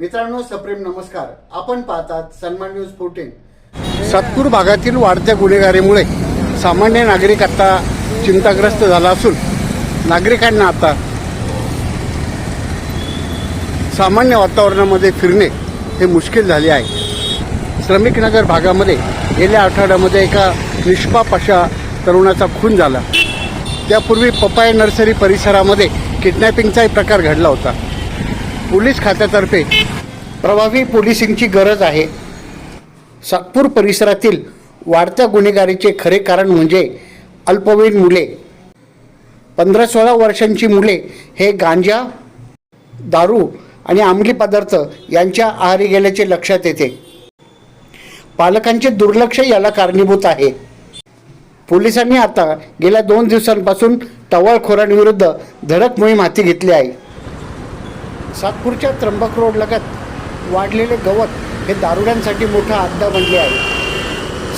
मित्रांनो सप्रेम नमस्कार. आपण पाहतात सन्मान न्यूज फोर्टीन सातपूर भागातील वाढत्या गुन्हेगारीमुळे सामान्य नागरिक आता चिंताग्रस्त झाला असून नागरिकांना आता सामान्य वातावरणामध्ये फिरणे हे मुश्किल झाले आहे. श्रमिकनगर भागामध्ये गेल्या आठवड्यामध्ये एका निष्पाप अशा तरुणाचा खून झाला. त्यापूर्वी पपाय नर्सरी परिसरामध्ये किडनॅपिंगचाही प्रकार घडला होता. पोलीस खात्यातर्फे प्रभावी पोलिसिंगची गरज आहे. सातपूर परिसरातील वाढत्या गुन्हेगारीचे खरे कारण म्हणजे अल्पवयीन मुले. पंधरा सोळा वर्षांची मुले हे गांजा दारू आणि अंमली पदार्थ यांच्या आहारी गेल्याचे लक्षात येते. पालकांचे दुर्लक्ष याला कारणीभूत आहे. पोलिसांनी आता गेल्या दोन दिवसांपासून टवाळखोरांविरुद्ध धडक मोहीम हाती घेतली आहे. सातपूरच्या त्र्यंबक रोड लगत वाढलेले गवत हे दारुड्यांसाठी मोठा अड्डा बनले आहे.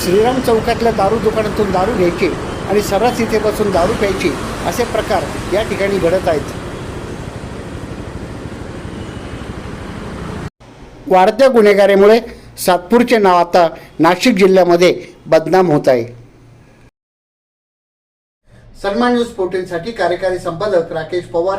श्रीराम चौकातल्या दारू दुकानातून दारू घ्यायची आणि सर्रास इथे बसून दारू प्यायची असे प्रकार या ठिकाणी घडत आहेत. वाढत्या गुन्हेगारीमुळे सातपूरचे नाव आता नाशिक जिल्ह्यामध्ये बदनाम होत आहे. सन्मान न्यूज फोर्टीन कार्यकारी संपादक राकेश पवार